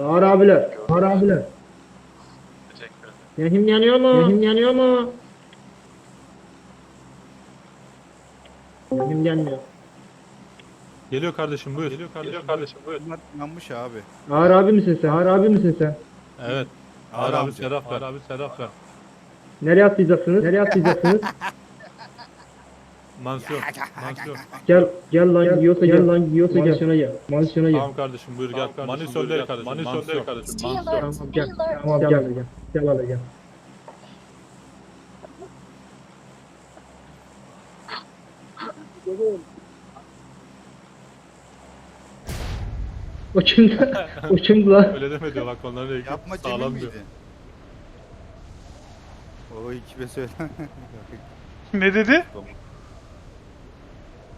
Ağır abiler. Ağır abiler. Teşekkür ederim. Yanıyor mu? Yahim yanıyor mu? Yahim yanmıyor. Geliyor kardeşim buyur. Geliyor kardeşim, Geliyor kardeşim buyur. Bunlar yanmış abi. Ağır abi misin sen? Ağır abi misin sen? Evet. Ağır Ağır abi amca. Seraf ver. abi Seraf ver. Nereye atlayacaksınız? Nereye atlayacaksınız? Mansiyon. Mansiyon. gel gel lan yiyorsa gel lan yiyorsa gel. Mansiyona gel. Mansiyona gel. Tamam kardeşim buyur gel. Tamam kardeşim, Mani buyur, söyle gel. kardeşim. Mani Mansiyon. söyle kardeşim. Mansiyon. Tamam gel. Tamam gel gel. Gel hadi gel. O kimdi? o kimdi lan? Öyle deme diyor bak onların ilgili Yapma Cemil sağlam miydi? diyor. O ekibe söyle. Ne dedi?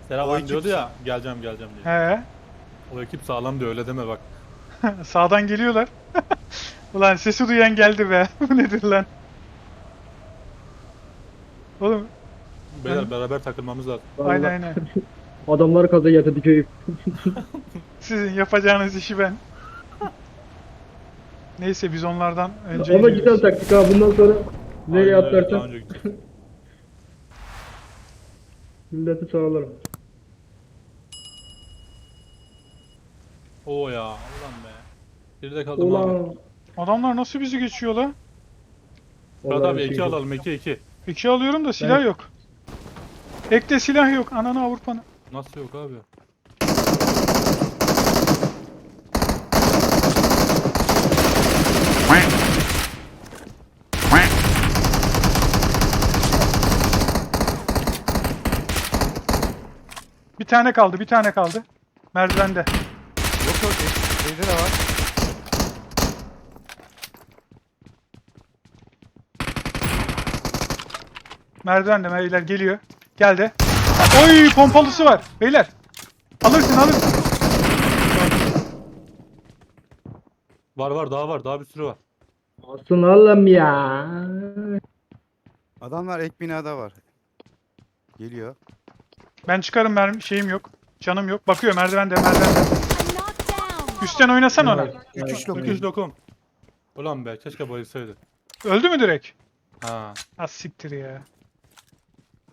Serap O abi ekip- diyordu ya geleceğim geleceğim diye. He. O ekip sağlam diyor öyle deme bak. Sağdan geliyorlar. Ulan sesi duyan geldi be. Bu nedir lan? Oğlum Beyler Ben- beraber takılmamız lazım. aynen aynen. Adamlar kaza yatırdı köyü. Sizin yapacağınız işi ben. Neyse biz onlardan önce Ama gidiyoruz. güzel taktik ha. Bundan sonra nereye Aynen öyle, daha atlarsan önce gittik. milleti sağlarım. Oo ya ulan be. Geride kaldım abi. Ulan. Adamlar nasıl bizi geçiyor la? Murat Vallahi abi bir iki şey yok. alalım iki iki. İki alıyorum da silah Ben- yok. Ekte silah yok. Ananı Avrupa'nı. Nasıl yok abi? Bir tane kaldı, bir tane kaldı. Merdivende. Yok yok. Şeyde de var. Merdivende beyler geliyor. Geldi. Oy pompalısı var. Beyler. Alırsın alırsın. Var var daha var daha bir sürü var. Olsun oğlum ya. Adamlar ek binada var. Geliyor. Ben çıkarım mermi şeyim yok. Canım yok. Bakıyor merdivende merdivende. Üstten oynasan ona. Evet, Üç evet. üç lokum. Öküz lokum. Ulan be keşke bayılsaydı. Öldü mü direkt? Ha. Az siktir ya.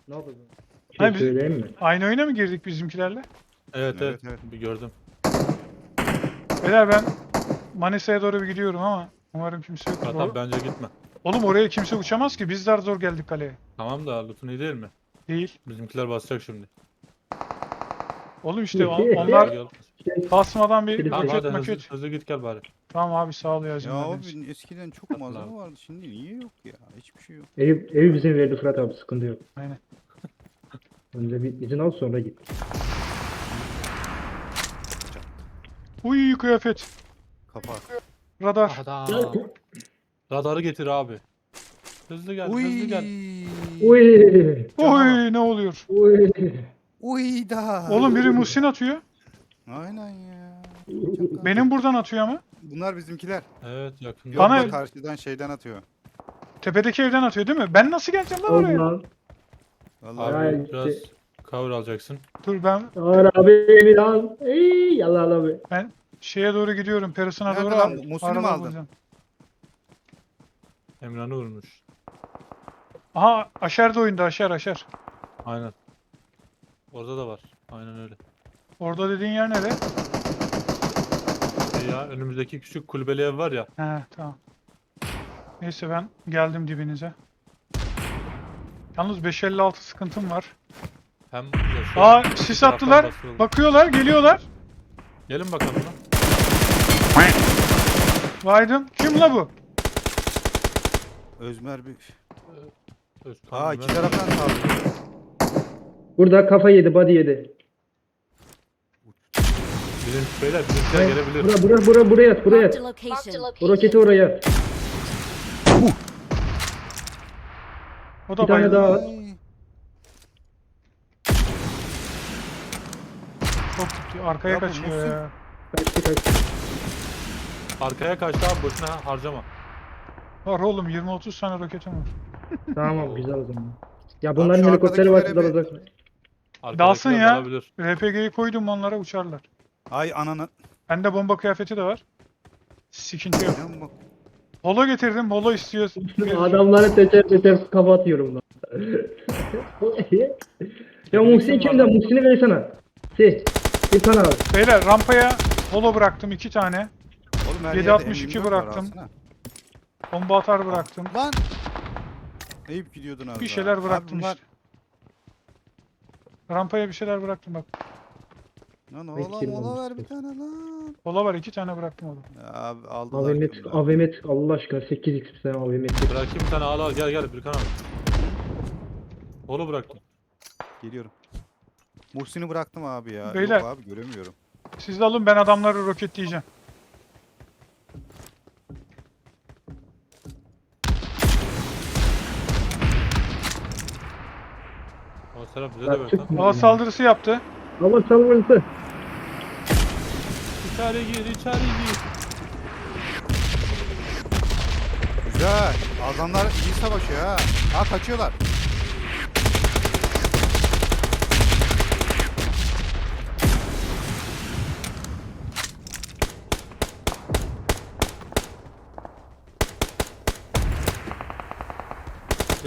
Ne? Bir Hayır, biz- söyleyeyim mi? Aynı oyuna mı girdik bizimkilerle? Evet evet, Evet, bir gördüm. Beyler ben Manisa'ya doğru bir gidiyorum ama umarım kimse yoktur. Hatta bence gitme. Oğlum oraya kimse uçamaz ki. Bizler zor geldik kaleye. Tamam da loot'un iyi değil mi? Değil. Bizimkiler basacak şimdi. Oğlum işte on- onlar Gel. basmadan bir Tamam maket hadi hızlı, maket. hızlı git gel bari. Tamam abi sağ ol ya. Ya izin verdiğiniz için. abi eskiden çok malzeme vardı. Şimdi niye yok ya? Hiçbir şey yok. Ev, ev bizim verdi Fırat abi sıkıntı yok. Aynen. Önce bir izin al sonra git. Uy kıyafet. Kapat. Radar. Adam. Radarı getir abi. Hızlı gel, hızlı gel. Uy. Ne oluyor? Uy. Uy da. Oğlum biri Muhsin atıyor. Aynen ya. Benim buradan atıyor ama. Bunlar bizimkiler. Evet yakında. Yok Bana- da karşıdan şeyden atıyor. Tepedeki evden atıyor değil mi? Ben nasıl geleceğim lan oraya? Allah. Vallahi Abi Ay, biraz şey- cover alacaksın. Dur ben Ağır abi emin al. Ey yallah abi. şeye doğru gidiyorum. Perison'a Nerede doğru. lan? Muhsin'i mi araba aldın? bulacağım. Emran'ı vurmuş. Aha aşer de oyunda aşer aşer. Aynen. Orada da var. Aynen öyle. Orada dediğin yer nere? Şey ya önümüzdeki küçük kulübeli ev var ya. He tamam. Neyse ben geldim dibinize. Yalnız 556 sıkıntım var. Hem şu Aa sis taraftan attılar. Bakıyorlar geliyorlar. Gelin bakalım lan. Vaydım. Kim la bu? Özmer bir... Özkan Aa Ömer. iki taraftan saldırıyor. Burada kafa yedi body yedi. Bizim beyler bizimkiler gelebilir. Bura bura bura buraya at buraya at. Bu roketi oraya at. O da Bir tane bayıldı. daha at. Çok kötü. Arkaya Ya bu kaçıyor ya. Kaçtı kaçtı. Arkaya kaçtı abi boşuna harcama. Var oğlum 20-30 tane roketim var. Tamam güzel o zaman. Ya bunların şu helikopteri var arkadakilere bir- dalacak. Dalsın ya. dalabilir. RPG'yi koydum onlara uçarlar. Ay ananı. Bende bomba kıyafeti de var. Sıkıntı yok. Bak. Holo getirdim. Holo istiyor. Adamları teker teker kafa atıyorum lan. ya Muhsin kimde? Muhsin'i versene. Si. Bir tane abi. Beyler rampaya holo bıraktım iki tane. Oğlum her 7.62 yerde M24 var, bıraktım. Bomba atar bıraktım. Lan! Eyüp gidiyordun az Bir şeyler Abi bıraktım bunlar- işte. Rampaya bir şeyler bıraktım bak. Lan oğlum mola oğlum. ver bir tane lan. Hola var iki tane bıraktım oğlum. Ya Abi aldılar. AVM. AVM Allah aşkına 8x bir tane AVM. Bırakayım bir tane al al gel gel Birkan abi. Oğlu bıraktım. Geliyorum. Muhsin'i bıraktım abi ya. Beyler. Yok abi göremiyorum. Siz de alın ben adamları roketleyeceğim. Serap bize de ver lan. Hava saldırısı yaptı. Hava saldırısı. İçeri gir içeri gir. Güzel. Adamlar iyi savaşıyor ha. Ha kaçıyorlar.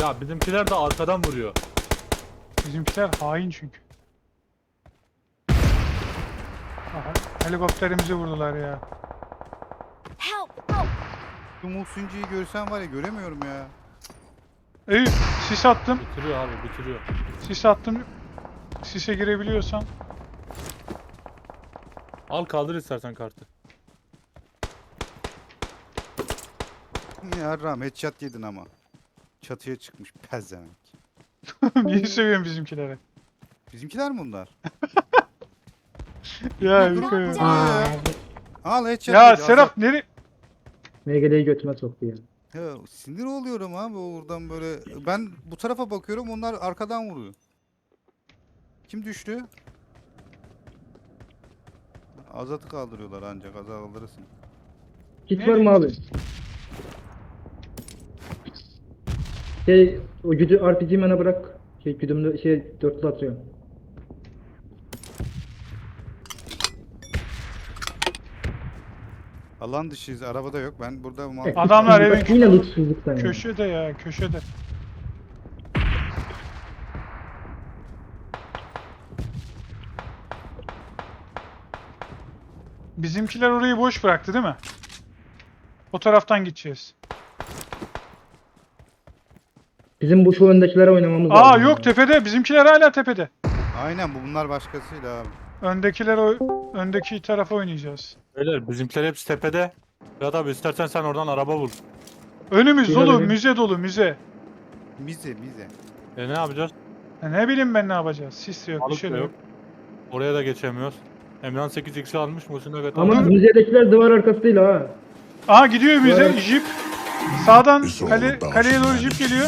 Ya bizimkiler de arkadan vuruyor. Bizimkiler hain çünkü. Aha, helikopterimizi vurdular ya. Help! Help! Şu Muhsinci'yi görsem var ya göremiyorum ya. Eyüp sis attım. Bitiriyor abi bitiriyor. Sis attım. Sise girebiliyorsan. Al kaldır istersen kartı. Yarram headshot yedin ama. Çatıya çıkmış pezevenk. Niye seviyorum bizimkileri? Bizimkiler mi bunlar? Ya dur. Aa, Al headshot Ya yedi, Serap nere? MGD'yi götüme soktu ya. Ya sinir oluyorum abi oradan böyle. Ben bu tarafa bakıyorum onlar arkadan vuruyor. Kim düştü? Azat'ı kaldırıyorlar ancak azat kaldırırsın. Kit var mı abi? Şey, o güdü RPG'yi bana bırak. Şey, güdümlü şey, dörtlü atıyorum. Alan dışıyız arabada yok ben burada Evet, Adamlar bak evin Yine ya. Köşede ya köşede. Bizimkiler orayı boş bıraktı değil mi? O taraftan gideceğiz. Bizim bu şu öndekilere oynamamız Aa lazım yok tepede. Bizimkiler hala tepede. Aynen bu bunlar başkasıyla abi. Öndekiler o öndeki tarafa oynayacağız. Beyler bizimkiler hepsi tepede. Ya abi istersen sen oradan araba bul. Önümüz dolu, müze dolu, müze. Mize mize. E ne yapacağız? Ya ne bileyim ben ne yapacağız. Sis yok, bir Balık şey da de yok. yok. Oraya da geçemiyoruz. Emran 8x'i almış Muhsin de götürdü. Ama müzedekiler duvar arkası değil ha. Aha gidiyor müze, Evet. jip. Sağdan kale, kaleye doğru jip geliyor.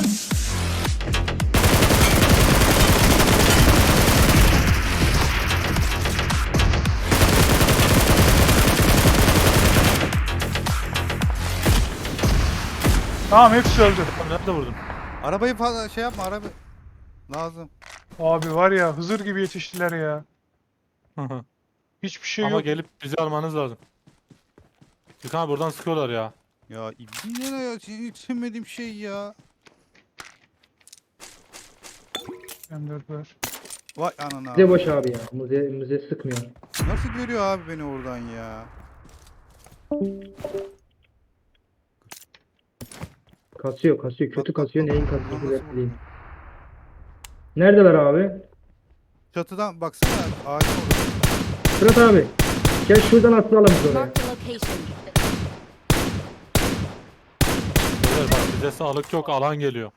Tamam hepsi öldü. Nerede vurdun? Arabayı fazla şey yapma araba. Lazım. Abi var ya Hızır gibi yetiştiler ya. Hiçbir şey Ama yok. gelip bizi almanız lazım. Abi buradan sıkıyorlar ya. Ya ibne ne ya hiç sevmediğim şey ya. M4 var. Vay anana. Müze boş abi ya. Müze, müze sıkmıyor. Nasıl görüyor abi beni oradan ya? Kasıyor kasıyor. Kötü Bak, bak, kasıyor. bak. Neyin nasıl belli değil. Neredeler abi? Çatıdan baksana ağacın orada. Fırat abi. Gel şuradan atlayalım biz oraya. Location. Beyler bak bize sağlık yok alan geliyor.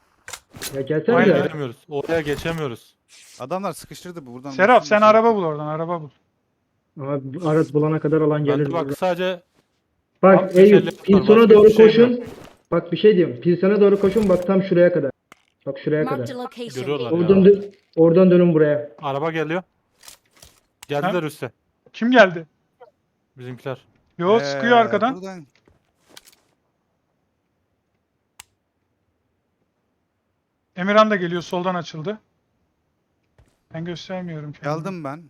Ya gelsene Aynen. ya. Gelemiyoruz. Oraya geçemiyoruz. Adamlar sıkıştırdı buradan. Serap sen şey- araba bul oradan araba bul. Abi bu araç bulana kadar alan gelir. de bak sadece Bak Abi şey Eyüp başka doğru şey koşun. Bak bir şey diyorum. Pilson'a doğru koşun bak tam şuraya kadar. Bak şuraya kadar. görüyorlar ya. Oradan, dö- oradan dönün buraya. Araba geliyor. Geldiler üste. Kim geldi? Bizimkiler. Yo Ee, sıkıyor arkadan. Buradan. Emirhan da geliyor soldan açıldı. Ben göstermiyorum kendimi. Geldim ben.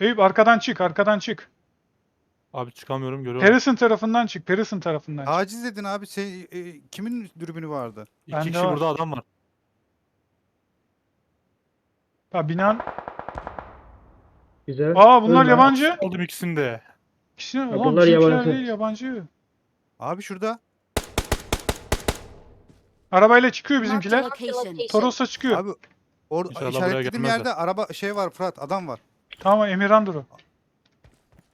Eyüp arkadan çık arkadan çık. Abi çıkamıyorum görüyorum. Harrison tarafından çık. Harrison tarafından çık. Taciz edin abi. Şey, e, kimin dürbünü vardı? İki Bende kişi var. burada adam var. Ha, binan. Güzel. Aa bunlar Ölme. yabancı. Aldım ikisini de. İkisi, bunlar ulan bizimkiler yabancı. değil yabancı. Abi şurada. Arabayla çıkıyor bizimkiler. Toros'a çıkıyor. Abi or İnşallah işaretlediğim yerde araba şey var Fırat adam var. Tamam Emirhan'dır o.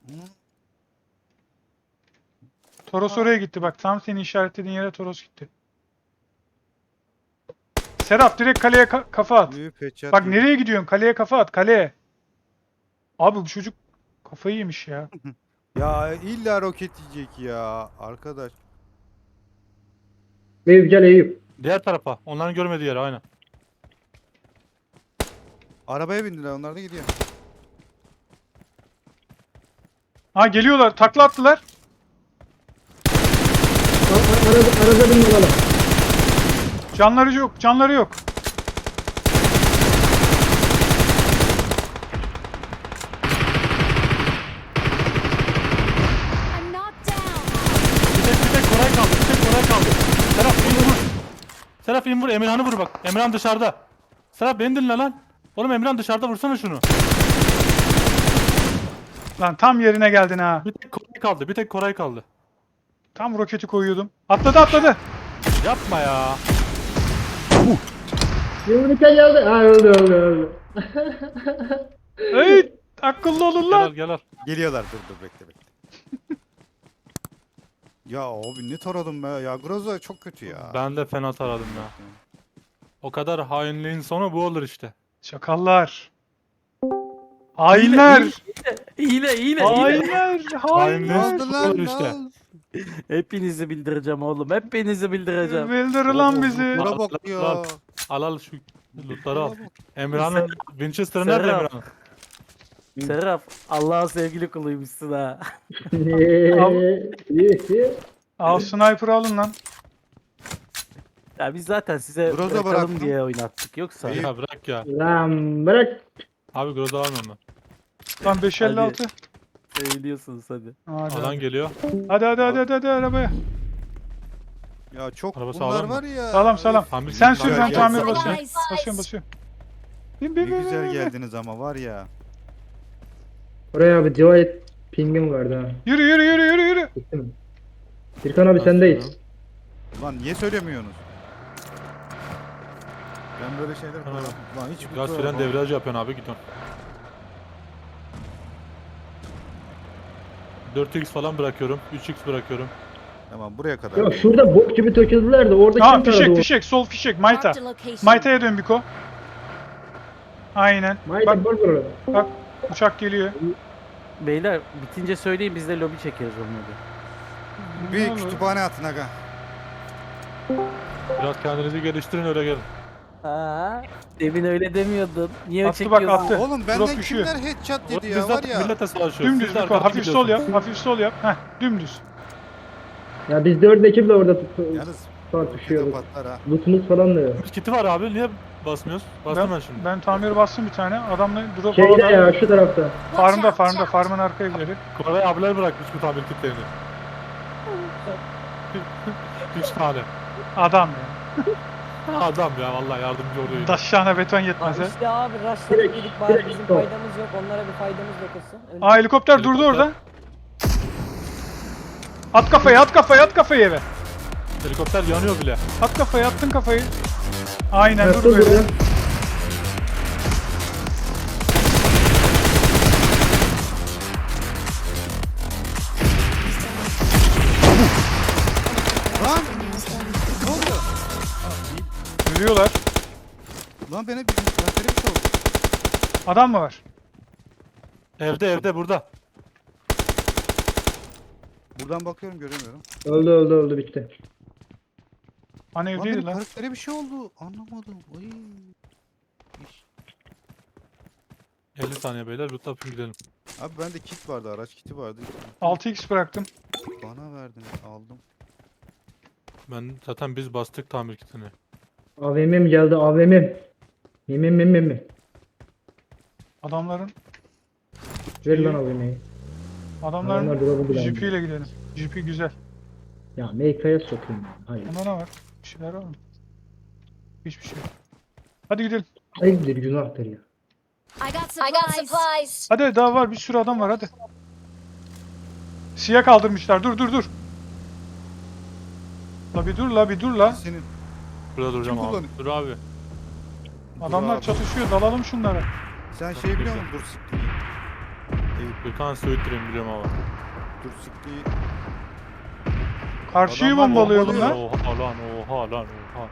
Hı. Toros oraya gitti bak. Tam senin işaretlediğin yere Toros gitti. Serap direkt kaleye ka- kafa at. Büyük headshot Bak nereye gidiyorsun? Kaleye kafa at. Kaleye. Abi bu çocuk kafayı yemiş ya. Ya illa roket yiyecek ya arkadaş. Eyüp gel Eyüp. Diğer tarafa. Onların görmediği yere aynen. Arabaya bindiler onlar da gidiyor. Ha geliyorlar. Takla attılar. A- a- Arada, arada bin bakalım. Canları yok. Canları yok. I'm knocked down. Bir tek, bir tek Koray kaldı. Bir tek Koray kaldı. Serap in vur. Serap in vur. Emirhan'ı vur bak. Emirhan dışarıda. Serap beni dinle lan. Oğlum Emirhan dışarıda vursana şunu. Lan tam yerine geldin ha. Bir tek Koray kaldı. Bir tek Koray kaldı. Tam roketi koyuyordum. Atladı atladı. Yapma ya. Yumruk'a geldi. Ha öldü öldü öldü. Ey akıllı olun Gel al lan. gel al. Geliyorlar dur dur bekle bekle. ya abi ne taradım be ya Groza çok kötü ya. Ben de fena taradım ya. O kadar hainliğin sonu bu olur işte. Çakallar. Hainler. İyile iyile iyile. Hainler. Hainler. Hainler. Aldı Olur lan işte. Al. Hepinizi bildireceğim oğlum. Hepinizi bildireceğim. Bildir lan bizi. Bura bak ya. Al, Al al şu lootları al. Emirhan'ın Winchester'ı nerede Serap. Emirhan'ın? Serap Allah'ın sevgili kuluymuşsun ha. İyi, iyi. Al sniper alın lan. Ya biz zaten size Groza bırakalım bıraktım. diye oynattık. Yoksa Ya bırak ya. Lan bırak. Abi Groza almıyorum ben. Lan 556. söylüyorsunuz hadi. Hadi Alan hadi. geliyor. hadi hadi hadi hadi, hadi arabaya. Ya çok Araba bunlar sağlam mı? var ya. Sağlam sağlam. Tamir- Sen sür ben Güzel tamir basıyorum. Nice. Basıyorum basıyorum. Bin Ne bin bin güzel bin, bin. geldiniz ama var ya. Oraya abi Cevahit pingim vardı ha. Yürü yürü yürü yürü yürü. Gitti mi? Birkan abi sendeyiz. Lan niye söylemiyorsunuz? Ben böyle şeyler. Lan hiç Gaz fren devriyaj yapıyorsun abi gidiyorsun. 4x falan bırakıyorum. 3x bırakıyorum. Tamam buraya kadar. Ya şurada bok gibi töküldüler de orada Tamam kim taradı fişek o? fişek sol fişek Mayta. Marked a location. Mayta'ya dön Biko. Aynen. Mayda Bak burada. bak uçak geliyor. Beyler bitince söyleyin biz de lobi çekeriz onları. Bir kütüphane atın aga. Biraz kendinizi geliştirin öyle gelin. Ha, demin öyle demiyordun. Niye Attı bak, çekiyorsun? attı. Oğlum benden düşüyor. kimler headshot dedi ya var ya. millete savaşıyoruz. Dümdüz de arkadan Hafif sol yap. Hafif sol yap. Heh dümdüz. Ya biz dört ekiple orada Yalnız tartışıyoruz. patlar ha. Lootumuz falan da yok. Kiti var abi niye basmıyoruz? Bastım ben, şimdi. ben tamir bastım bir tane. Adamla drop Şeyde ya şu tarafta. Farmda farmda. Farmın arka evleri. Koray abiler bırakmış bu tamir kitlerini. 3 tane. Adam ya. Adam ya vallahi yardımcı oluyor. Daşşağına beton Aa, yetmez ha. işte abi rush'ladık Direkt- dedik bari direkt bizim faydamız yok onlara bir faydamız dokunsun. Öyle- Aa helikopter durdu Helikopter. orada. At kafayı at kafayı at kafayı eve. Helikopter yanıyor bile. At kafayı attın kafayı. Aynen Nasıl dur böyle. burada? Lan bana bir şey oldu. Adam mı var? Evde evde burada. Buradan bakıyorum göremiyorum. Öldü öldü öldü bitti. Hani Lan evdeydi benim lan. karaktere bir şey oldu. Anlamadım. Ay. 50 saniye beyler loot yapın gidelim. Abi bende kit vardı, araç kiti vardı. 6x bıraktım. Bana verdin, aldım. Ben zaten biz bastık tamir kitini. AVM'm geldi AVM'm. Yemin mim mim. Adamların. Ver lan AVM'yi. Adamların Adamlar dolabı bile GP almıyor. ile gidelim. GP güzel. Ya MK'ya sokayım. Hayır. Bunda ne var? Bir şeyler var mı? Hiçbir şey yok. Hadi gidelim. Hayırdır günahtır ya. I got supplies. I got supplies. Hadi daha var bir sürü adam var hadi. Siyah kaldırmışlar. Dur dur dur. La bir dur la bir dur la. Senin Burada duracağım Kim abi. kullanıyor? Dur abi. Adamlar abi. çatışıyor. Dalalım şunlara. sen şey biliyor musun? Dur Bir tane söğüttüreyim biliyorum abi. dur siktir. Karşıyı Adamlar bombalıyor bombalıyor. bunlar. Oha lan oha lan oha.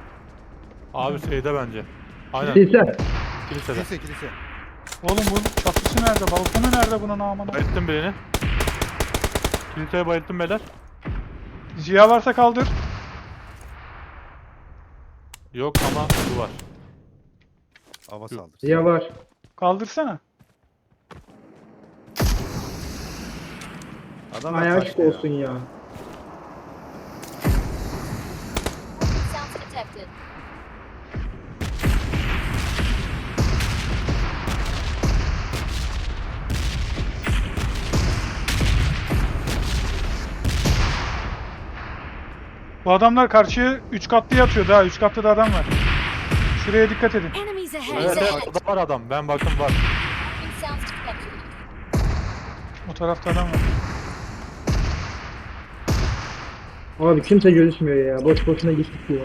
Abi şeyde bence. Aynen Sizler. kilisede. Kilise kilise. Oğlum bu çatısı nerede? Balkonu nerede bunun amına? Bayılttım birini. Kiliseye bayılttım beyler. Ziya varsa kaldır. Yok ama bu var. Hava saldır. Ya var. Kaldırsana. Adam Ay aşk olsun ya. Sounds detected. Bu adamlar karşıya 3 katlı yatıyor daha. 3 katlı da adam var. Şuraya dikkat edin. Enemies ahead. Evet evet orada var adam. Ben baktım var. Sounds detected. O tarafta adam var. Abi kimse görüşmüyor ya. Boş boşuna gittik diyor.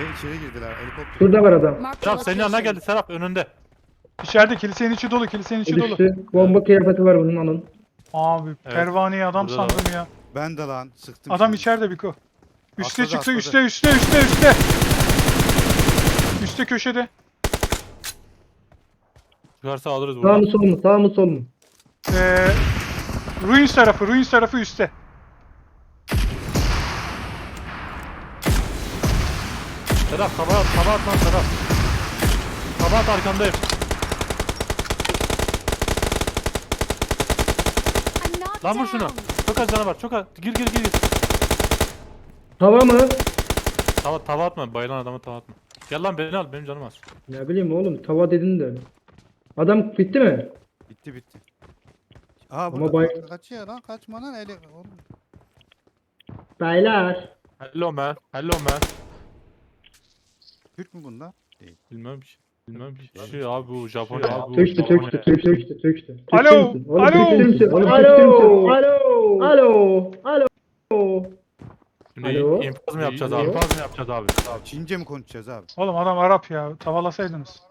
Ev içeri girdiler. Helikopter. Şurada var adam. Mark the Serap senin yanına location. geldi Serap önünde. İçeride kilisenin içi dolu. Kilisenin içi dolu. düştü. Bomba kıyafeti var bunun alın. Abi Evet. pervaneye adam Burada da sandım ya. Ben de lan sıktım. Adam şimdi. içeride Biko. Üste Atladı, çıktı atladı. üste üste üste üste. Üste köşede. Çıkarsa alırız Sağ mı sol mu? Sağ mı sol mu? Ee, Ruins tarafı, Ruins tarafı üstte. Serap tava at, tava at lan Serap. Tava at arkandayım. I'm knocked Lan vur şunu. down. Çok az canı var. Çok az. Gir gir gir. gir. Hava mı? Tava, tava atma. Bayılan adamı tava atma. Gel lan beni al. Benim canım az. Ne bileyim oğlum tava dedin de. Adam bitti mi? Bitti bitti. Aa Ama burada bay- kaçıyor lan kaçma lan eli. Oğlum. Beyler. Hello man. Hello man. Türk mü bunlar? Bilmem ki. Bilmem ki. Şey abi bu Japonya. abi bu Tökçtü Japonya. tökçtü tökçtü tökçü. Alo, alo. Oğlum Alo. Alo. Alo. Alo. Şimdi Alo. infaz mı yapacağız abi? İnfaz mı yapacağız abi? Çince mi konuşacağız abi? Oğlum adam Arap ya. Tavalasaydınız.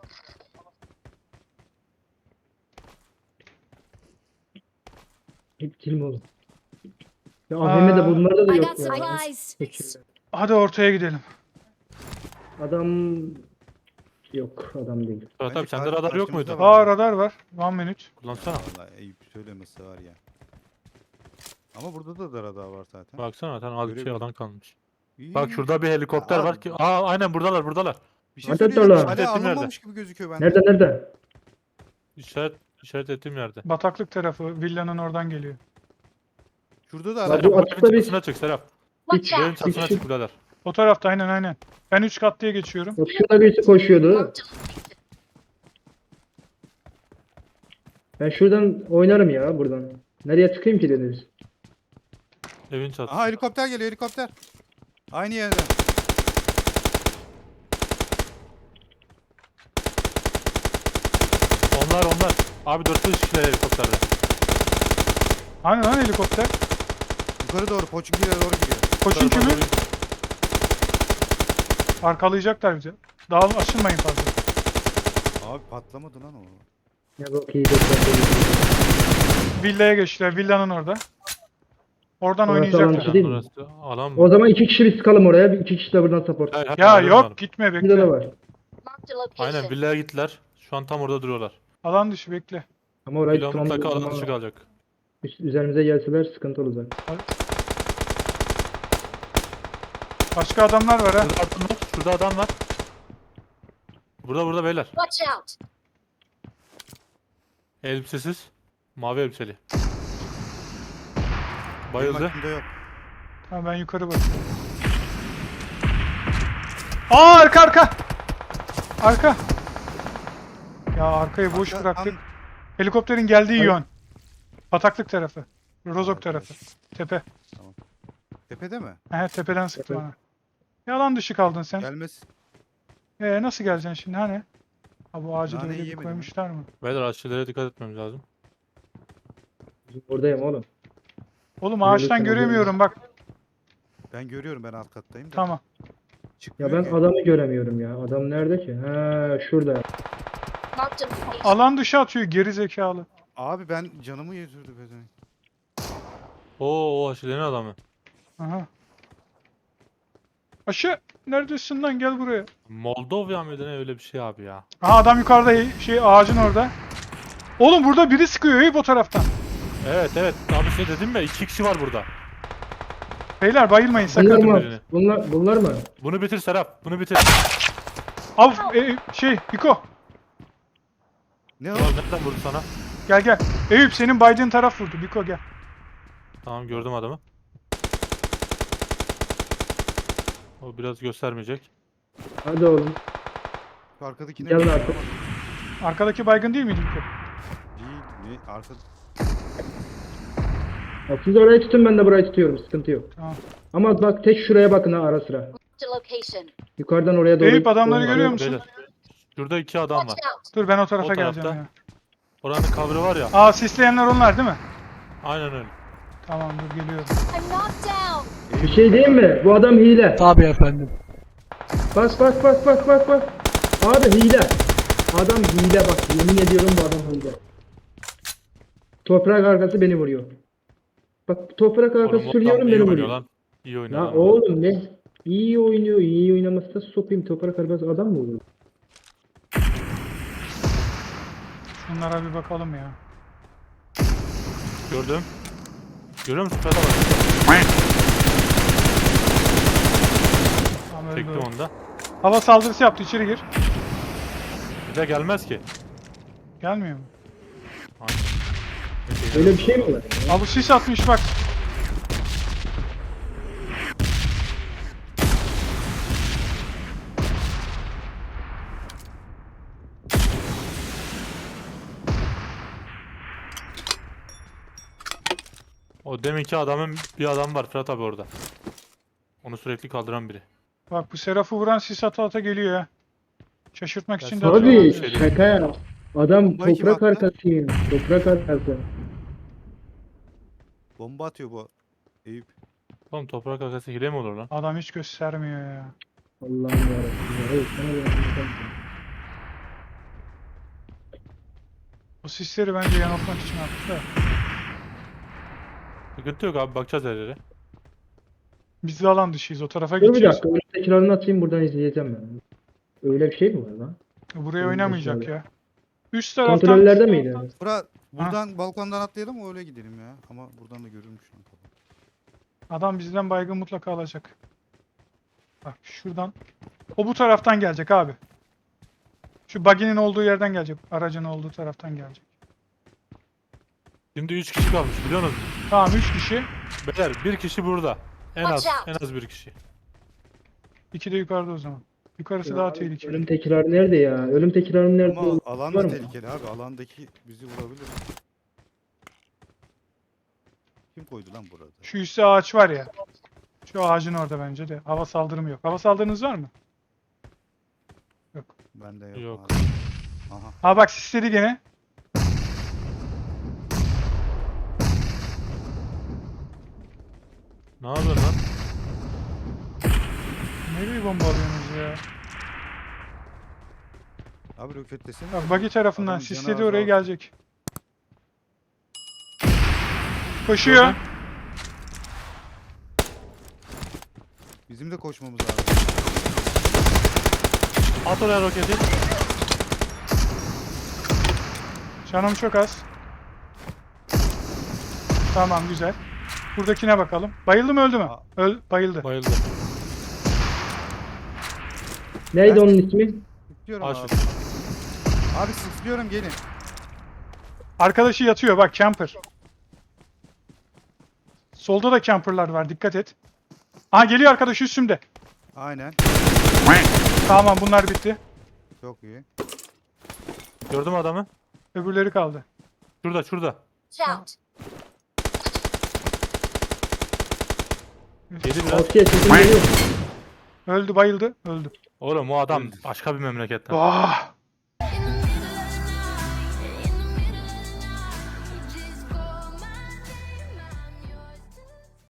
Kim oğlum? Ya AVM'de Aa. bunlarda da I yok got supplies. Hadi ortaya gidelim. Adam yok adam değil. Serhat abi Bence sende kar- radar yok karşımızda muydu? var. Aa radar var. One minute. Kullansana. Vallahi Eyüp söylemesi var ya. Ama burada da da radar var zaten. Baksana sen az bir şey Göremiyorum. adam kalmış. İyi. Bak şurada bir helikopter Abi. var ki. Aa aynen buradalar buradalar. Bir şey Hadi dolar. Hadi alınmamış gibi gözüküyor bende. Nerede nerede? İşaret, işaret ettiğim yerde. Bataklık tarafı. Villanın oradan geliyor. Şurada da adam. bu Bu evin açıkta bir çatısına çık Serap. Watch Bu evin out. çatısına çık buradalar. O tarafta aynen aynen. Ben 3 katlıya geçiyorum. Şurada birisi koşuyordu. Ben şuradan oynarım ya buradan. Nereye çıkayım ki dediniz? Evin çatısı. Aha helikopter geliyor helikopter. Aynı yerden. Onlar onlar. Abi 400 kişiler helikopterde. Hani lan helikopter? Yukarı doğru Poçinki'ye doğru gidiyor. Koçinki mi? Tarafa doğru- Arkalayacaklar bizi. Dağıl aşınmayın fazla. Abi patlamadı lan o. Ya bak iyi de Villaya geçtiler. Villanın orada. Oradan Orası oynayacaklar. alan- değil mi? Alan mı? O zaman iki kişi biz sıkalım oraya. bir iki kişi de buradan support. Hayır, hayır, Ya hayır, yok onlar. gitme Burada da bekle. var. Marked a location. Aynen villaya gittiler. Şu an tam orada duruyorlar. Alan dışı bekle. Ama orayı alan lazım dışı kalacak. üst- Üzerimize gelseler sıkıntı olacak. Başka adamlar var ha. Şurada adam var. Şurada adam var. Burada burada beyler. Watch out. Elbisesiz. Mavi elbiseli. Bayıldı. yok. Tamam ben yukarı bakıyorum. Aa arka arka. Arka. Ya arkayı boş Arka- bıraktık. tam- Helikopterin geldiği Ar- yön. Bataklık tarafı. Rozok tarafı. Tepe. Tepede mi? He tepeden sıktı Tepe. bana. Yalan dışı kaldın sen. Gelmez. Ee, nasıl geleceksin şimdi hani? Ha bu ağacı da Naneyi öyle bir yemedim. koymuşlar mı? Beyler aşçılara dikkat etmemiz lazım. Oradayım oğlum. Oğlum ağaçtan göremiyorum bak. Ben görüyorum ben alt kattayım da. Tamam. Ya Çıkmıyor ben ki. adamı göremiyorum ya. Adam nerede ki? Ha şurada. Location. Alan dışı atıyor geri zekalı. Abi ben canımı yedirdi bezenek. Oo o aşçıların adamı. Aha. Aşı neredesin lan gel buraya. Moldova mıydı ne öyle bir şey abi ya. Aha adam yukarıda şey ağacın orada. Oğlum burada biri sıkıyor Eyüp o taraftan. Evet evet abi şey dedim ya iki kişi var burada. Beyler bayılmayın Bunlar sakın. mı? birini. Bunlar, bunlar mı? Bunu bitir Serap bunu bitir. Al e, şey Piko Ne o? Nereden vurdu sana? gel gel. Eyüp senin baydığın taraf vurdu. Piko gel. Tamam gördüm adamı. O biraz göstermeyecek. Hadi oğlum. Şu arkadakine Gel bir- lan. Arkadaki baygın değil miydi Piko? Değil. Ne? Arka... Bak siz orayı tutun ben de burayı tutuyorum. Sıkıntı yok. Tamam. Ama bak tek şuraya bakın ha ara sıra. Marked a location. Yukarıdan oraya doğru. Eyüp, adamları görüyor musun? Beyler. Şurada iki adam var. Dur ben o tarafa O tarafta. geleceğim ya. Oranın kavrı var ya. Aa sisleyenler onlar değil mi? Aynen öyle. Tamam dur geliyorum. I'm knocked down. Bir şey diyeyim mi? Bu adam hile. Tabii efendim. Bak bak bak bak bak bak. Abi hile. Adam hile bak. Yemin ediyorum bu adam hile. Toprak arkası beni vuruyor. Bak toprak arkası Oğlum, sürüyorum iyi beni oynuyor vuruyor. lan. İyi oynuyor Ya lan. oğlum ne? İyi oynuyor. iyi oynamazsa sokayım toprak arkası adam mı olur? Şunlara bir bakalım ya. Gördüm. Görüyor musun? Ferhat bak. Tamam öldü. Çektim o. onu da. Hava saldırısı yaptı içeri gir. Bir de gelmez ki. Gelmiyor mu? Öyle bir şey mi var? Aa bu sis atmış bak. Deminki adamın bir adam var Fırat abi orada. Onu sürekli kaldıran biri. Bak bu Seraf'ı vuran sis ata ata geliyor ya. Şaşırtmak için de atıyor Abi olabilir. şey şaka ya. Adam Bombayı kim toprak attı? arkasıyım. Toprak arkası. Bomba atıyor bu. Eyüp. Oğlum toprak arkası hile mi olur lan? Adam hiç göstermiyor ya. Allah'ım yarabbim. ya. Evet, sana. O sisleri bence yanıltmak için attı da. Sıkıntı yok abi bakacağız her yere. Biz de alan dışıyız o tarafa Dur bir gideceğiz. dakika. Önümdekilerini atayım buradan izleyeceğim ben. Öyle bir şey mi var lan? Buraya oynamayacak ya. Üst taraftan Kontrollerde miydi? Fırat buradan balkondan atlayalım öyle gidelim ya. Ama buradan da görülmüş. lan. adam bizden baygın mutlaka alacak. Bak şuradan. O bu taraftan gelecek abi. Şu buggy'nin olduğu yerden gelecek. Aracın olduğu taraftan gelecek. Şimdi 3 kişi kalmış biliyor musun? Tamam 3 kişi. Beyler bir kişi burada. En az Watch en az bir kişi. İki de yukarıda o zaman. Yukarısı Ya daha abi, tehlikeli. Ölüm tekrarı nerede ya? Ölüm tekrarı nerede? Ama alan Var da mı? tehlikeli abi. Alandaki bizi vurabilir. Kim koydu lan burada? Şu üstte ağaç var ya. Şu ağacın orada bence de. Hava saldırımı yok. Hava saldırınız var mı? Bende yok. Yok. abi. Aha. Ha bak sisledi gene. Ne yapıyorsun lan? Nereye bomba alıyorsunuz ya? Abi roketlesene. Bak buggy tarafından Adamın sisledi oraya aldı. gelecek. Koşuyor. Gördüm. Bizim de koşmamız lazım. At oraya roketi. Canım çok az. Tamam güzel. Buradakine bakalım. Bayıldı mı öldü mü? Öl bayıldı. Bayıldı. Neydi onun ismi? Aşık. abi. Abi sisliyorum gelin. Arkadaşı yatıyor bak camper. Solda da camperlar var dikkat et. Aha geliyor arkadaş üstümde. Aynen. Tamam bunlar bitti. Çok iyi. Gördüm adamı. Öbürleri kaldı. Şurada şurada. Watch out. Yedi biraz. Okey sesim geliyor. Öldü bayıldı. Öldü. Oğlum o adam başka bir memleketten. Ah!